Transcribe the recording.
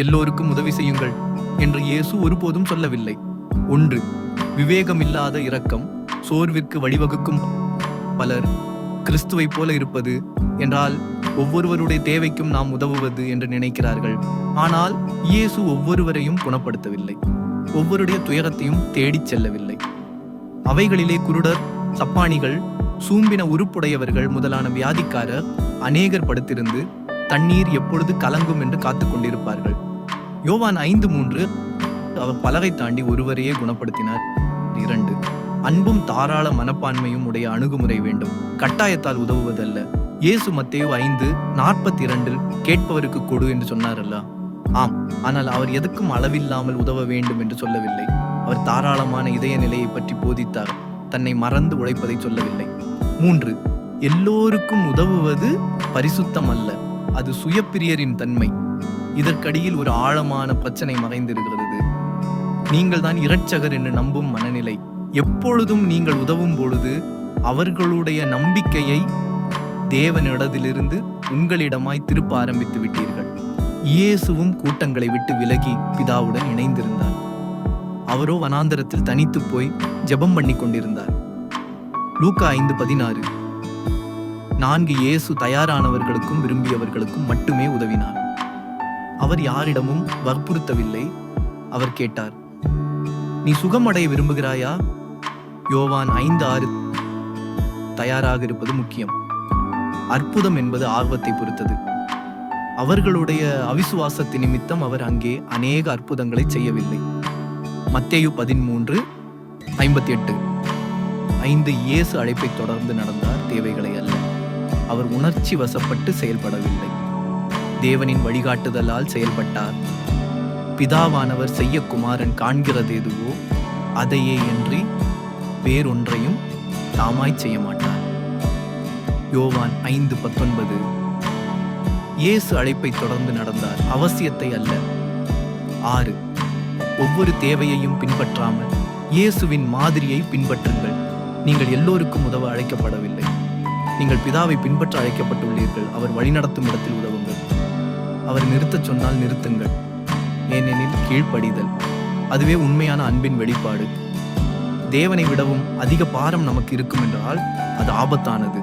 எல்லோருக்கும் உதவி செய்யுங்கள் என்று இயேசு ஒருபோதும் சொல்லவில்லை. ஒன்று விவேகமில்லாத இரக்கம் சோர்விற்கு வழிவகுக்கும். பலர் கிறிஸ்துவைப் போல இருப்பது என்றால் ஒவ்வொருவருடைய தேவைக்கும் நாம் உதவுவது என்று நினைக்கிறார்கள். ஆனால் இயேசு ஒவ்வொருவரையும் குணப்படுத்தவில்லை. ஒவ்வொருடைய துயரத்தையும் தேடிச் செல்லவில்லை. அவைகளிலே குருடர் சப்பானிகள் சூம்பின உருப்புடையவர்கள் முதலான வியாதிக்காரர் அநேகர் படுத்திருந்து தண்ணீர் எப்பொழுது கலங்கும் என்று காத்துக்கொண்டிருப்பார்கள் யோவான் ஐந்து மூன்று. அவர் பலகை தாண்டி ஒருவரையே குணப்படுத்தினார். இரண்டு அன்பும் தாராள மனப்பான்மையும் உடைய அணுகுமுறை வேண்டும். கட்டாயத்தால் உதவுவதல்ல. இயேசு மத்தேயு ஐந்து நாற்பத்தி இரண்டில் கேட்பவருக்கு கொடு என்று சொன்னாரல்ல? ஆம் ஆனால் அவர் எதுக்கும் அளவில்லாமல் உதவ வேண்டும் என்று சொல்லவில்லை. அவர் தாராளமான இதய நிலையை பற்றி போதித்தார். தன்னை மறந்து உழைப்பதை சொல்லவில்லை. மூன்று எல்லோருக்கும் உதவுவது பரிசுத்தம் அல்ல அது சுயப்பிரியரின் தன்மை. இதற்கடியில் ஒரு ஆழமான பிரச்சனை மறைந்திருக்கிறது. நீங்கள் தான் இரட்சகர் என்று நம்பும் மனநிலை. எப்பொழுதும் நீங்கள் உதவும் பொழுது அவர்களுடைய நம்பிக்கையை தேவனிடத்திலிருந்து உங்களிடமாய் திருப்ப ஆரம்பித்து விட்டீர்கள். இயேசுவும் கூட்டங்களை விட்டு விலகி பிதாவுடன் இணைந்திருந்தார். அவரோ வனாந்தரத்தில் தனித்து போய் ஜெபம் பண்ணி கொண்டிருந்தார். லூக்கா ஐந்து பதினாறு. நான்கு இயேசு தயாரானவர்களுக்கும் விரும்பியவர்களுக்கும் மட்டுமே உதவினார். அவர் யாரிடமும் வற்புறுத்தவில்லை. அவர் கேட்டார் நீ சுகமடைய விரும்புகிறாயா? யோவான் ஐந்து ஆறு தயாராக இருப்பது முக்கியம். அற்புதம் என்பது ஆர்வத்தை பொறுத்தது. அவர்களுடைய அவிசுவாசத்தின் நிமித்தம் அவர் அங்கே அநேக அற்புதங்களை செய்யவில்லை. மத்தேயு பதிமூன்று ஐம்பத்தி எட்டு ஐந்து இயேசு அழைப்பை தொடர்ந்து நடந்தார் தேவைகளை அல்ல. அவர் உணர்ச்சி வசப்பட்டு செயல்படவில்லை. தேவனின் வழிகாட்டுதலால் செயல்பட்டார். பிதாவானவர் செய்ய குமாரன் காண்கிறது எதுவோ அதையே இன்றி வேறொன்றையும் தாமாய் செய்ய மாட்டார் யோவான் ஐந்து பத்தொன்பது. இயேசு அழைப்பை தொடர்ந்து நடந்தார். அவசியத்தை அல்ல. ஆறு. ஒவ்வொரு தேவையையும் பின்பற்றாமல் இயேசுவின் மாதிரியை பின்பற்றுங்கள். நீங்கள் எல்லோருக்கும் உதவ அழைக்கப்படவில்லை. நீங்கள் பிதாவை பின்பற்ற அழைக்கப்பட்டுள்ளீர்கள். அவர் வழிநடத்தும் இடத்தில் உதவும் அவர் நிறுத்தச் சொன்னால் நிறுத்துங்கள் ஏனெனில் கீழ்ப்படிதல். அதுவே உண்மையான அன்பின் வெளிப்பாடு. தேவனை விடவும் அதிக பாரம் நமக்கு இருக்கும் என்றால் அது ஆபத்தானது.